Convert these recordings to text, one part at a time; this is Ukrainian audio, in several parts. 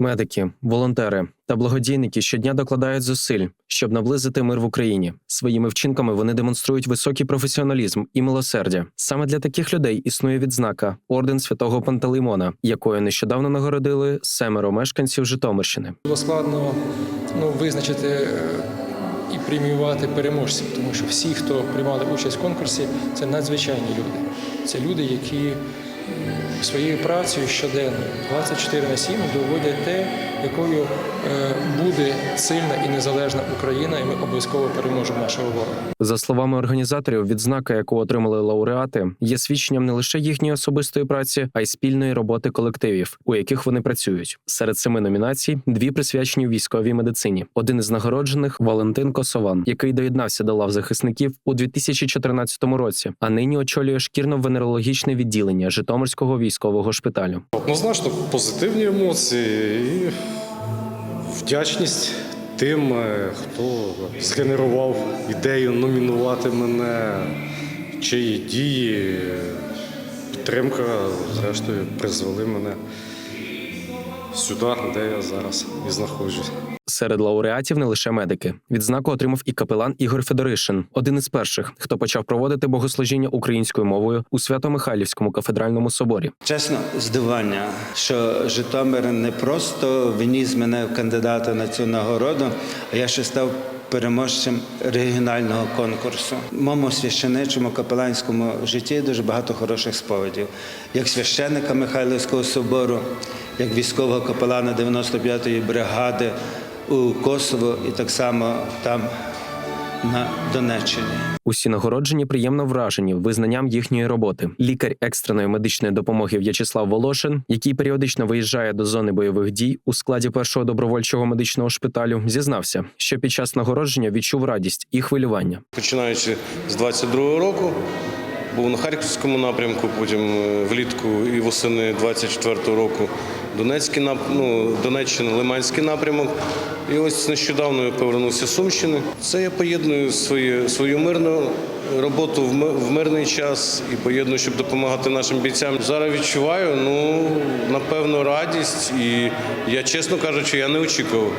Медики, волонтери та благодійники щодня докладають зусиль, щоб наблизити мир в Україні. Своїми вчинками вони демонструють високий професіоналізм і милосердя. Саме для таких людей існує відзнака орден святого Пантелеймона, якою нещодавно нагородили семеро мешканців Житомирщини. Було складно ну, визначити е, і преміювати переможців, тому що всі, хто приймали участь в конкурсі, це надзвичайні люди. Це люди, які своєю працею щоденно 24 на 7 доводять те, якою е, буде сильна і незалежна Україна, і ми обов'язково переможемо нашого ворога. За словами організаторів, відзнака, яку отримали лауреати, є свідченням не лише їхньої особистої праці, а й спільної роботи колективів, у яких вони працюють. Серед семи номінацій дві присвячені військовій медицині. Один із нагороджених Валентин Косован, який доєднався до лав захисників у 2014 році, а нині очолює шкірно-венерологічне відділення Житомирського військового шпиталю. Однозначно позитивні емоції і вдячність тим, е, хто згенерував ідею номінувати мене, чиї дії, підтримка, зрештою, призвели мене сюди, де я зараз і знаходжусь. Серед лауреатів не лише медики. Відзнаку отримав і капелан Ігор Федоришин, один із перших, хто почав проводити богослужіння українською мовою у Свято-Михайлівському кафедральному соборі. Чесно, здивування, що Житомир не просто вніс мене в кандидата на цю нагороду, а я ще став переможцем регіонального конкурсу. Моєму священичому капеланському житті дуже багато хороших сповідів. Як священника Михайлівського собору, як військового капелана 95-ї бригади у Косово і так само там на Донеччині. Усі нагороджені приємно вражені визнанням їхньої роботи. Лікар екстреної медичної допомоги В'ячеслав Волошин, який періодично виїжджає до зони бойових дій у складі першого добровольчого медичного шпиталю, зізнався, що під час нагородження відчув радість і хвилювання. Починаючи з 22-го року, був на Харківському напрямку, потім е, влітку і восени 24-го року Донецький ну, Донеччина, Лиманський напрямок. І ось нещодавно я повернувся з Сумщини. Це я поєдную свою, свою мирну роботу в мирний час і поєдную, щоб допомагати нашим бійцям. Зараз відчуваю, ну, напевно, радість. І я, чесно кажучи, я не очікував.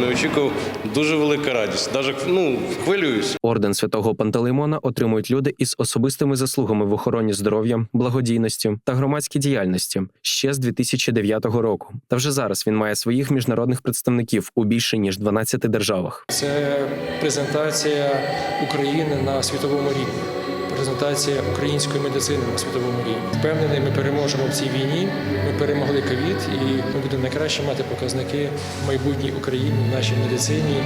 Не очікував дуже велика радість. Навіть ну, хвилююсь. Орден святого Пантелеймона отримують люди із особистими заслугами в охороні здоров'я, благодійності та громадській діяльності ще з 2009 року. Та вже зараз він має своїх міжнародних представників у більше ніж 12 державах. Це презентація України на світовому рівні, презентація української медицини на світовому рівні. Впевнений, ми переможемо в цій війні. Ми перемогли ковід, і ми будемо найкраще мати показники майбутній Україні, в нашій медицині,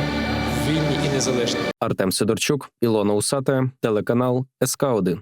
вільній і незалежній. Артем Сидорчук, Ілона Усата, телеканал СК 1